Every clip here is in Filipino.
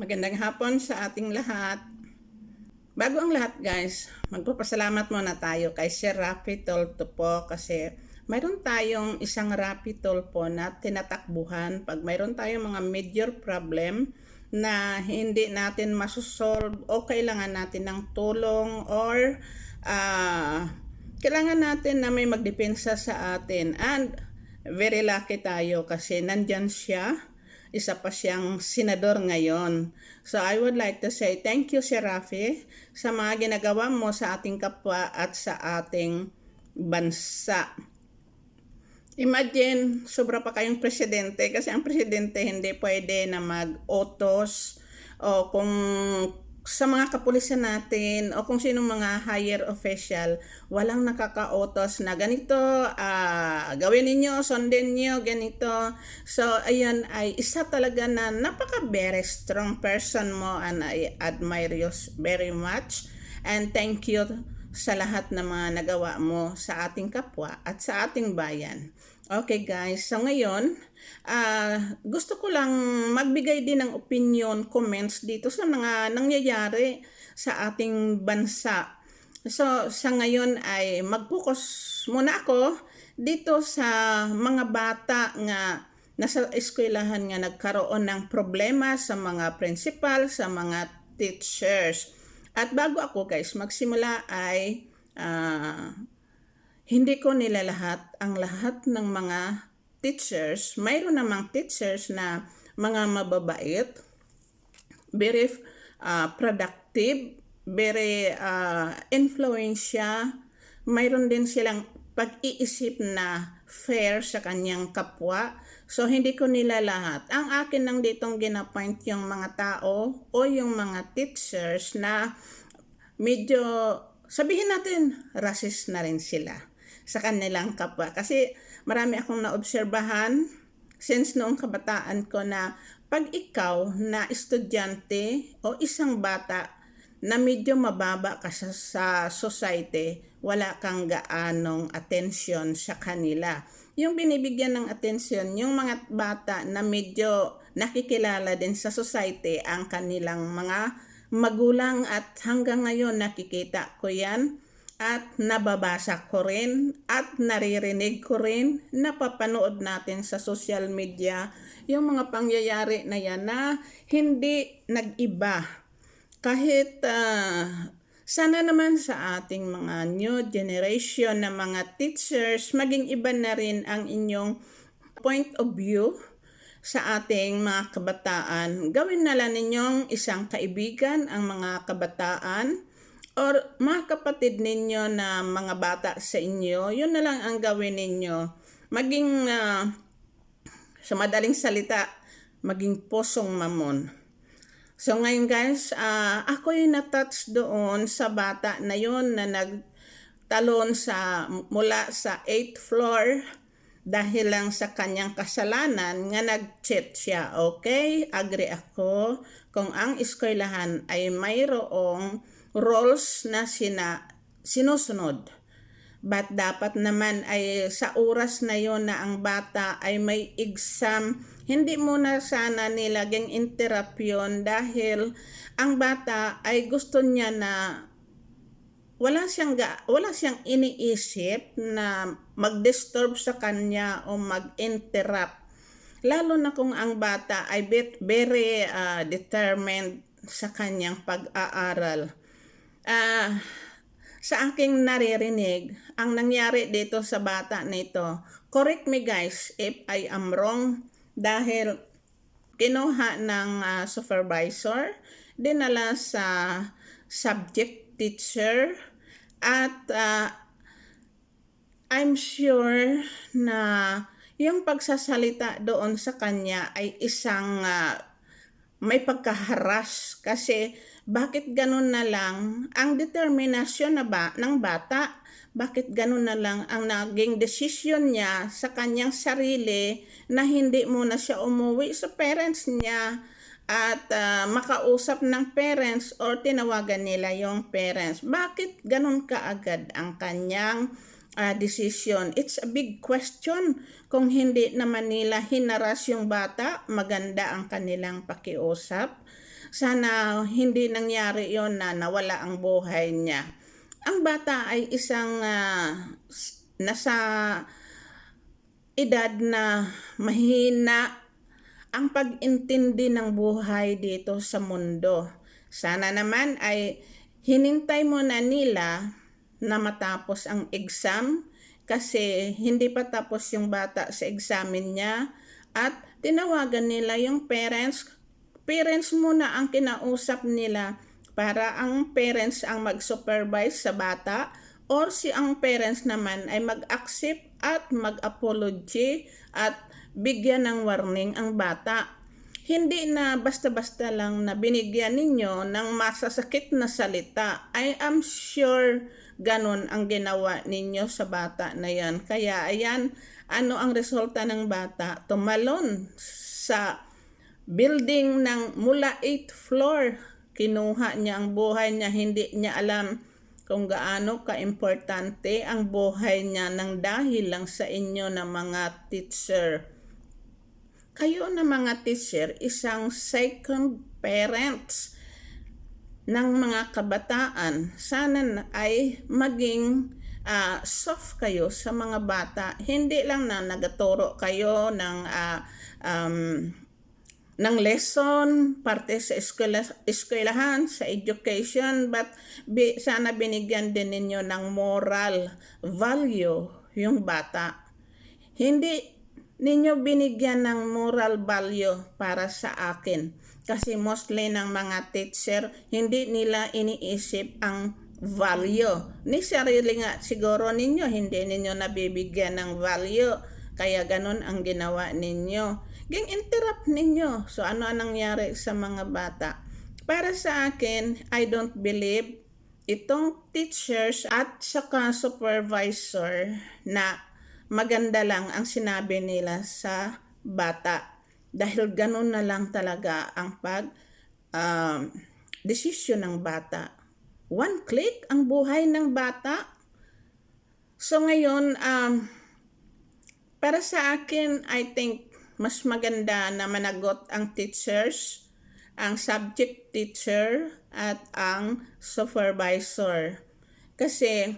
Magandang hapon sa ating lahat. Bago ang lahat guys, magpapasalamat muna tayo kay Sir Rafi Tolto po kasi mayroon tayong isang Rafi Tol po na tinatakbuhan. Pag mayroon tayong mga major problem na hindi natin masusolve o kailangan natin ng tulong or ah, kailangan natin na may magdepensa sa atin. And very lucky tayo kasi nandyan siya isa pa siyang senador ngayon. So I would like to say thank you Sir Rafi sa mga ginagawa mo sa ating kapwa at sa ating bansa. Imagine, sobra pa kayong presidente kasi ang presidente hindi pwede na mag-otos o kung sa mga kapulisan natin o kung sino mga higher official, walang nakaka-otos na ganito, ah, gawin ninyo, sundin nyo, ganito. So, ayan ay isa talaga na napaka very strong person mo and I admire you very much. And thank you sa lahat ng mga nagawa mo sa ating kapwa at sa ating bayan. Okay guys, so ngayon, ah gusto ko lang magbigay din ng opinion, comments dito sa mga nangyayari sa ating bansa. So sa ngayon ay mag-focus muna ako dito sa mga bata nga nasa eskwelahan nga nagkaroon ng problema sa mga principal, sa mga teachers. At bago ako guys magsimula ay ah, hindi ko nilalahat ang lahat ng mga teachers. Mayroon namang teachers na mga mababait, very uh, productive, very uh, influensya. Mayroon din silang pag-iisip na fair sa kanyang kapwa. So, hindi ko nila lahat. Ang akin lang ditong ginapoint yung mga tao o yung mga teachers na medyo, sabihin natin, racist na rin sila sa kanilang kapwa. Kasi marami akong naobserbahan since noong kabataan ko na pag ikaw na estudyante o isang bata na medyo mababa ka sa, sa society, wala kang gaanong atensyon sa kanila. Yung binibigyan ng atensyon, yung mga bata na medyo nakikilala din sa society ang kanilang mga magulang at hanggang ngayon nakikita ko yan at nababasa ko rin at naririnig ko rin, napapanood natin sa social media yung mga pangyayari na yan na hindi nag-iba. Kahit uh, sana naman sa ating mga new generation na mga teachers, maging iba na rin ang inyong point of view sa ating mga kabataan. Gawin na lang ninyong isang kaibigan ang mga kabataan or mga kapatid ninyo na mga bata sa inyo, yun na lang ang gawin ninyo. Maging, uh, sa madaling salita, maging posong mamon. So ngayon guys, uh, ako yung natouch doon sa bata na yun na nagtalon sa, mula sa 8th floor dahil lang sa kanyang kasalanan nga nag-cheat siya. Okay, agree ako kung ang eskwelahan ay mayroong roles na sina sinusunod. But dapat naman ay sa oras na yon na ang bata ay may exam, hindi muna sana nilaging interrupt yun dahil ang bata ay gusto niya na wala siyang ga, wala siyang iniisip na mag-disturb sa kanya o mag-interrupt. Lalo na kung ang bata ay very uh, determined sa kanyang pag-aaral uh, sa aking naririnig, ang nangyari dito sa bata nito, correct me guys if I am wrong, dahil kinuha ng uh, supervisor, dinala sa subject teacher, at uh, I'm sure na yung pagsasalita doon sa kanya ay isang uh, may pagkaharas kasi bakit ganun na lang ang determinasyon na ba ng bata bakit ganun na lang ang naging desisyon niya sa kanyang sarili na hindi muna siya umuwi sa parents niya at uh, makausap ng parents or tinawagan nila yung parents. Bakit ganun kaagad ang kanyang uh, decision. It's a big question. Kung hindi naman nila hinaras yung bata, maganda ang kanilang pakiusap. Sana hindi nangyari yon na nawala ang buhay niya. Ang bata ay isang s- nasa edad na mahina ang pag-intindi ng buhay dito sa mundo. Sana naman ay hinintay mo na nila na matapos ang exam kasi hindi pa tapos yung bata sa examen niya at tinawagan nila yung parents. Parents muna ang kinausap nila para ang parents ang mag-supervise sa bata or si ang parents naman ay mag-accept at mag-apology at bigyan ng warning ang bata. Hindi na basta-basta lang na binigyan ninyo ng masasakit na salita. I am sure ganon ang ginawa ninyo sa bata na yan. Kaya ayan, ano ang resulta ng bata? Tumalon sa building ng mula 8th floor. Kinuha niya ang buhay niya, hindi niya alam kung gaano ka-importante ang buhay niya nang dahil lang sa inyo na mga teacher. Kayo na mga teacher, isang second parents ng mga kabataan, sana na- ay maging ah, soft kayo sa mga bata. Hindi lang na nagaturo kayo ng ah, um, ng lesson, parte sa eskwela, eskwelahan, sa education, but bi, sana binigyan din ninyo ng moral value yung bata. Hindi ninyo binigyan ng moral value para sa akin. Kasi mostly ng mga teacher, hindi nila iniisip ang value. Ni sarili nga siguro ninyo, hindi ninyo nabibigyan ng value. Kaya ganun ang ginawa ninyo. Ging interrupt ninyo. So ano ang nangyari sa mga bata? Para sa akin, I don't believe itong teachers at saka supervisor na maganda lang ang sinabi nila sa bata. Dahil ganun na lang talaga ang pag um, desisyon ng bata. One click ang buhay ng bata. So ngayon, um, para sa akin, I think mas maganda na managot ang teachers, ang subject teacher, at ang supervisor. Kasi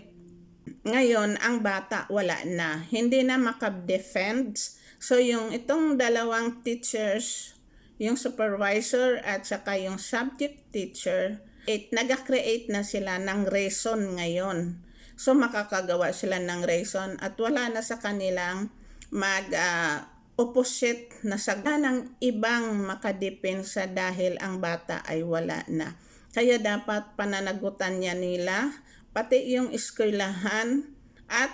ngayon, ang bata wala na. Hindi na makab-defend. So, yung itong dalawang teachers, yung supervisor at saka yung subject teacher, it, nag-create na sila ng reason ngayon. So, makakagawa sila ng reason at wala na sa kanilang mag ah, opposite na saga ng ibang makadepensa dahil ang bata ay wala na. Kaya dapat pananagutan niya nila, pati yung eskwelahan at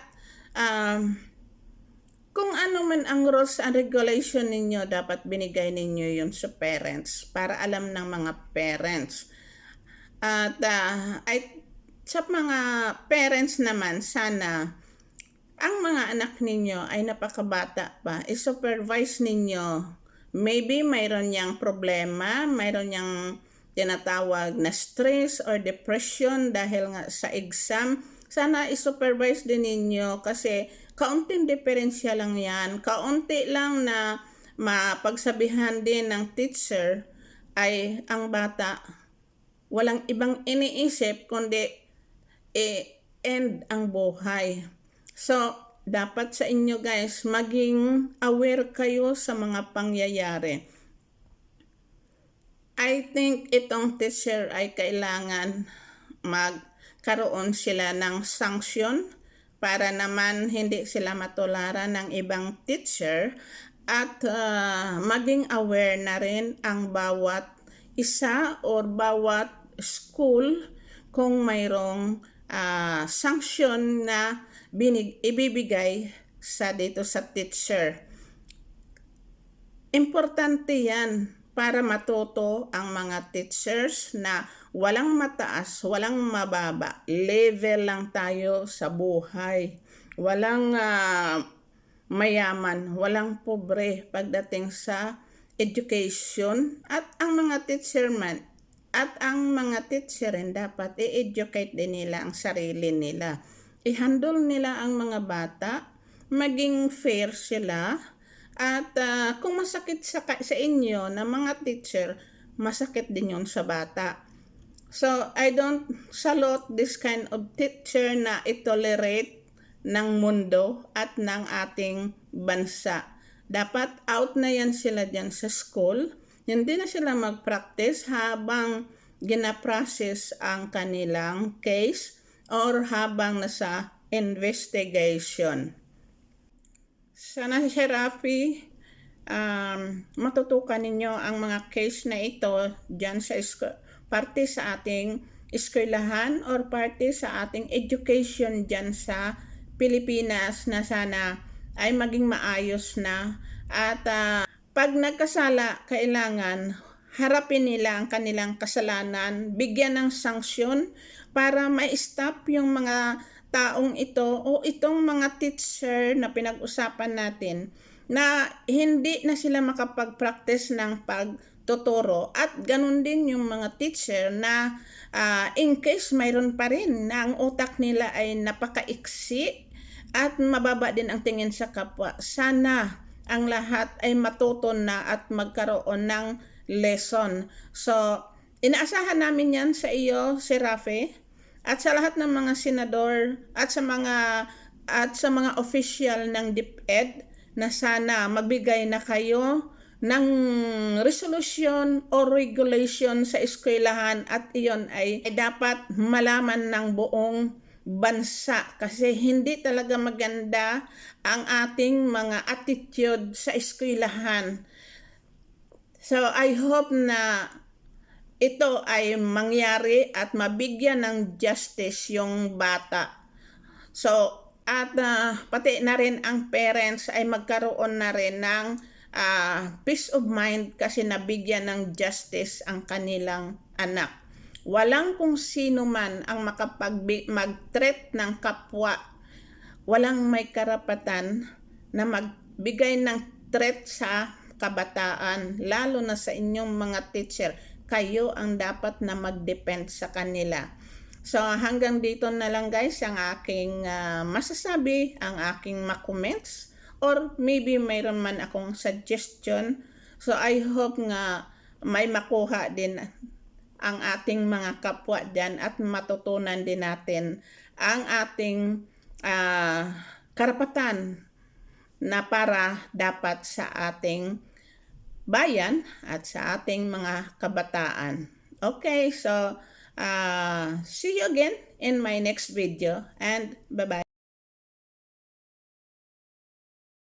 um, kung ano man ang rules and regulation ninyo, dapat binigay ninyo yun sa parents para alam ng mga parents. At ah, ay, sa mga parents naman, sana ang mga anak ninyo ay napakabata pa, i-supervise ninyo. Maybe mayroon niyang problema, mayroon niyang tinatawag na stress or depression dahil nga sa exam. Sana i-supervise din ninyo kasi kaunting diferensya lang yan. Kaunti lang na mapagsabihan din ng teacher ay ang bata walang ibang iniisip kundi i-end ang buhay. So, dapat sa inyo guys, maging aware kayo sa mga pangyayari. I think itong teacher ay kailangan magkaroon sila ng sanction para naman hindi sila matularan ng ibang teacher at ah, maging aware na rin ang bawat isa or bawat school kung mayroong ah, sanction na binig, ibibigay sa dito sa teacher. Importante yan para matuto ang mga teachers na walang mataas, walang mababa. Level lang tayo sa buhay. Walang ah, mayaman, walang pobre pagdating sa education at ang mga teacher man at ang mga teacher rin dapat i-educate din nila ang sarili nila. I-handle nila ang mga bata, maging fair sila, at ah, kung masakit sa, sa inyo na mga teacher, masakit din yun sa bata. So, I don't salute this kind of teacher na itolerate ng mundo at ng ating bansa. Dapat out na yan sila dyan sa school. Hindi na sila mag-practice habang ginaprocess ang kanilang case or habang nasa investigation. Sana si um, matutukan ninyo ang mga case na ito dyan sa parte sa ating eskwelahan or parte sa ating education dyan sa Pilipinas na sana ay maging maayos na at ah, pag nagkasala kailangan harapin nila ang kanilang kasalanan, bigyan ng sanksyon para ma-stop yung mga taong ito o itong mga teacher na pinag-usapan natin na hindi na sila makapag-practice ng pagtuturo at ganun din yung mga teacher na ah, in case mayroon pa rin na ang utak nila ay napakaiksi at mababa din ang tingin sa kapwa. Sana ang lahat ay matuto na at magkaroon ng lesson. So, inaasahan namin yan sa iyo, si Rafe, at sa lahat ng mga senador at sa mga at sa mga official ng DepEd na sana magbigay na kayo ng resolution o regulation sa eskwelahan at iyon ay, ay dapat malaman ng buong bansa kasi hindi talaga maganda ang ating mga attitude sa eskwelahan. So I hope na ito ay mangyari at mabigyan ng justice yung bata. So, at ah, pati na rin ang parents ay magkaroon na rin ng ah, peace of mind kasi nabigyan ng justice ang kanilang anak. Walang kung sino man ang makapag mag-treat ng kapwa. Walang may karapatan na magbigay ng threat sa kabataan, lalo na sa inyong mga teacher kayo ang dapat na mag-depend sa kanila. So hanggang dito na lang guys ang aking ah, masasabi, ang aking ma-comments or maybe mayroon man akong suggestion. So I hope nga may makuha din ang ating mga kapwa dyan at matutunan din natin ang ating ah, karapatan na para dapat sa ating bayan at sa ating mga kabataan. Okay, so uh, see you again in my next video and bye-bye.